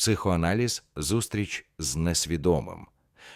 Психоаналіз зустріч з несвідомим.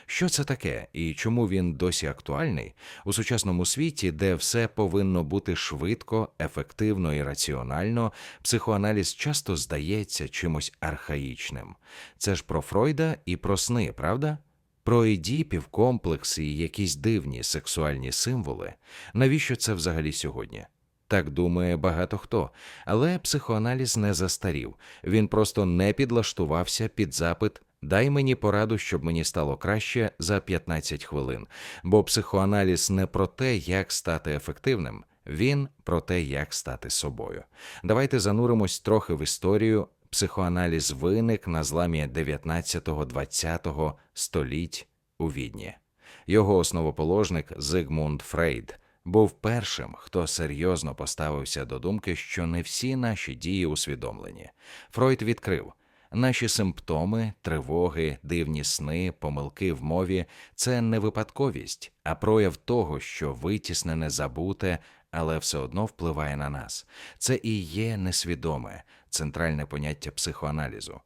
Що це таке і чому він досі актуальний у сучасному світі, де все повинно бути швидко, ефективно і раціонально, психоаналіз часто здається чимось архаїчним. Це ж про Фройда і про сни, правда? Про ідіпів, комплекси і якісь дивні сексуальні символи. Навіщо це взагалі сьогодні? Так думає багато хто, але психоаналіз не застарів. Він просто не підлаштувався під запит Дай мені пораду, щоб мені стало краще за 15 хвилин. Бо психоаналіз не про те, як стати ефективним, він про те, як стати собою. Давайте зануримось трохи в історію. Психоаналіз виник на зламі 19-20 століть у Відні. Його основоположник Зигмунд Фрейд був першим, хто серйозно поставився до думки, що не всі наші дії усвідомлені. Фройд відкрив. Наші симптоми, тривоги, дивні сни, помилки в мові це не випадковість, а прояв того, що витіснене, забуте, але все одно впливає на нас. Це і є несвідоме, центральне поняття психоаналізу.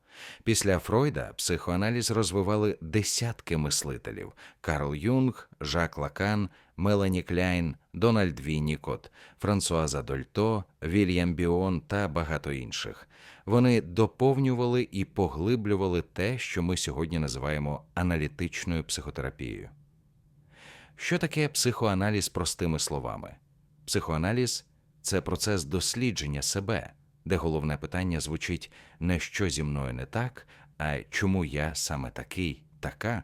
Після Фройда психоаналіз розвивали десятки мислителів: Карл Юнг, Жак Лакан, Мелані Кляйн, Дональд Віннікот, Франсуаза Дольто, Вільям Біон та багато інших. Вони доповнювали і поглиблювали те, що ми сьогодні називаємо аналітичною психотерапією. Що таке психоаналіз простими словами? Психоаналіз це процес дослідження себе, де головне питання звучить не що зі мною не так, а чому я саме такий, така.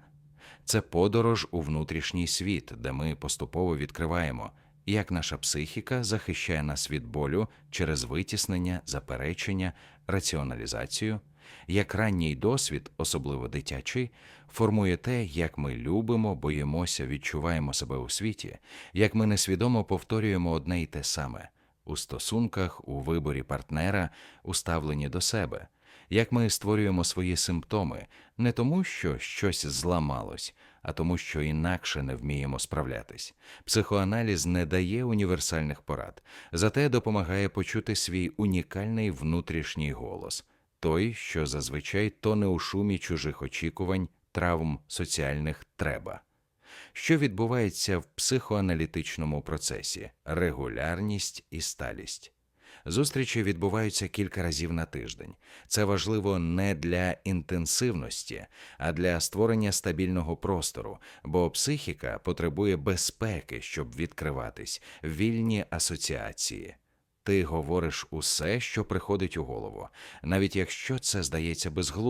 Це подорож у внутрішній світ, де ми поступово відкриваємо, як наша психіка захищає нас від болю через витіснення, заперечення, раціоналізацію, як ранній досвід, особливо дитячий, формує те, як ми любимо, боїмося, відчуваємо себе у світі, як ми несвідомо повторюємо одне й те саме у стосунках, у виборі партнера, у ставленні до себе, як ми створюємо свої симптоми не тому, що щось зламалось, а тому, що інакше не вміємо справлятись. Психоаналіз не дає універсальних порад, зате допомагає почути свій унікальний внутрішній голос, той, що зазвичай тоне у шумі чужих очікувань, травм соціальних треба. Що відбувається в психоаналітичному процесі регулярність і сталість. Зустрічі відбуваються кілька разів на тиждень. Це важливо не для інтенсивності, а для створення стабільного простору, бо психіка потребує безпеки, щоб відкриватись, вільні асоціації. Ти говориш усе, що приходить у голову, навіть якщо це здається безглуздим.